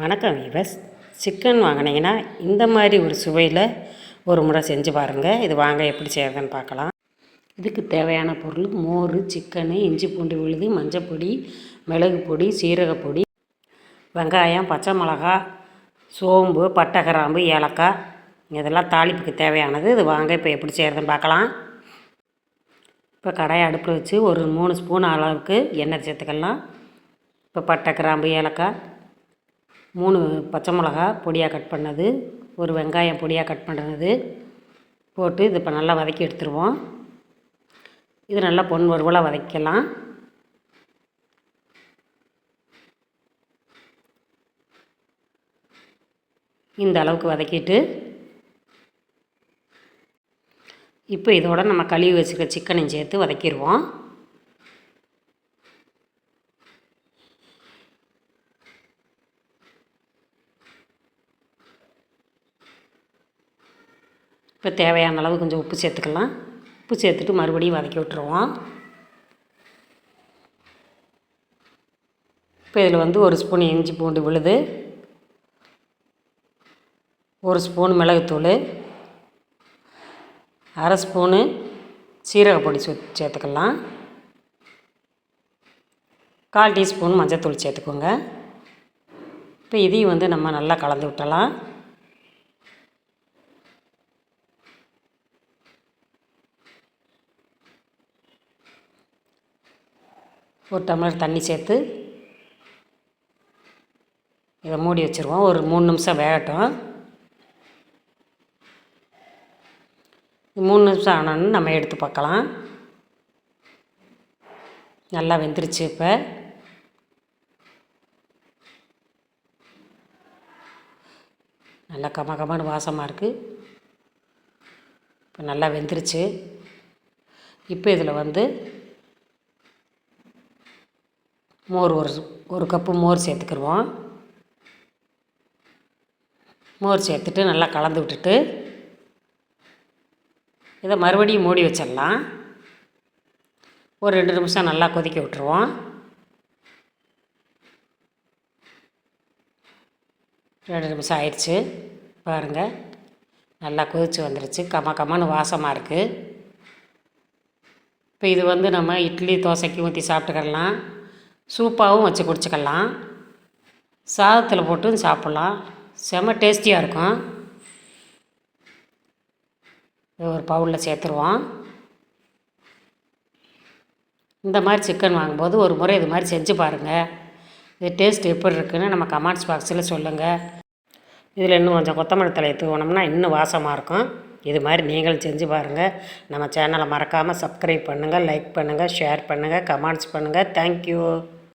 வணக்கம் விவஸ் சிக்கன் வாங்கினீங்கன்னா இந்த மாதிரி ஒரு சுவையில் ஒரு முறை செஞ்சு பாருங்கள் இது வாங்க எப்படி செய்யறதுன்னு பார்க்கலாம். இதுக்கு தேவையான பொருள் மோர் சிக்கனு இஞ்சி பூண்டு விழுது மஞ்சப்பொடி மிளகு பொடி சீரகப்பொடி வெங்காயம் பச்சை மிளகா சோம்பு பட்டை கிராம்பு ஏலக்காய். இதெல்லாம் தாளிப்புக்கு தேவையானது. இது வாங்க இப்போ எப்படி செய்கிறதுன்னு பார்க்கலாம். இப்போ கடாயை அடுப்பில் வச்சு ஒரு மூணு ஸ்பூன் அளவுக்கு எண்ணெய் சேர்த்துக்கலாம். இப்போ பட்டை கிராம்பு ஏலக்காய். மூணு பச்சை மிளகா பொடியாக கட் பண்ணது ஒரு வெங்காயம் பொடியாக கட் பண்ணது போட்டு இது இப்போ நல்லா வதக்கி எடுத்துருவோம். இது நல்லா பொன் வறுவலாக வதக்கலாம். இந்த அளவுக்கு வதக்கிட்டு இப்போ இதோட நம்ம கழுவி வச்சுருக்க சிக்கனையும் சேர்த்து வதக்கிடுவோம் இப்போ தேவையான அளவு கொஞ்சம் உப்பு சேர்த்துக்கலாம். உப்பு சேர்த்துட்டு மறுபடியும் வதக்கி விட்டுருவோம். இப்போ இதில் வந்து ஒரு ஸ்பூன் இஞ்சி பூண்டு விழுது. ஒரு ஸ்பூன் மிளகுத்தூள். அரை ஸ்பூனு சீரகப்பொடி சேர்த்துக்கலாம். கால் டீஸ்பூன் மஞ்சத்தூள் சேர்த்துக்கோங்க. இப்போ இதையும் வந்து நம்ம நல்லா கலந்து விட்டலாம் ஒரு டம்ளர் தண்ணி சேர்த்து இதை மூடி வச்சுருவோம். ஒரு மூணு நிமிஷம் வேகட்டும். மூணு நிமிஷம் ஆனோன்னு நம்ம எடுத்து பார்க்கலாம். நல்லா வெந்துருச்சு இப்போ. நல்லா கம கமன்னு வாசமாக இருக்குது இப்போ நல்லா வெந்துருச்சு. இப்போ இதில் வந்து மோர் ஒரு ஒரு கப்பு மோர் சேர்த்துக்கிடுவோம் மோர் சேர்த்துட்டு நல்லா கலந்து விட்டுட்டு இதை மறுபடியும் மூடி வச்சிடலாம். ஒரு ரெண்டு நிமிஷம் நல்லா கொதிக்க விட்டுருவோம். ரெண்டு நிமிஷம் ஆயிடுச்சு. பாருங்கள் நல்லா கொதிச்சு வந்துருச்சு. கம கமன்னு வாசமாக இருக்குது இப்போ இது வந்து நம்ம இட்லி தோசைக்கு ஊற்றி சாப்பிட்டுக்கலாம். சூப்பாகவும் வச்சு குடிச்சிக்கலாம். சாதத்தில் போட்டும் சாப்பிட்லாம். செம டேஸ்டியாக இருக்கும். இது ஒரு பவுலில் சேர்த்துருவோம். இந்த மாதிரி சிக்கன் வாங்கும்போது ஒரு முறை இது மாதிரி செஞ்சு பாருங்கள் இது டேஸ்ட் எப்படி இருக்குன்னு நம்ம கமெண்ட்ஸ் பாக்ஸில் சொல்லுங்கள் இதில் இன்னும் கொஞ்சம் கொத்தமல்லி தலையை தூவனோம்னா இன்னும் வாசமாக இருக்கும். இது மாதிரி நீங்களும் செஞ்சு பாருங்கள் நம்ம சேனலை மறக்காமல் சப்ஸ்கிரைப் பண்ணுங்கள் லைக் பண்ணுங்கள் ஷேர் பண்ணுங்கள் கமெண்ட்ஸ் பண்ணுங்கள் தேங்க்யூ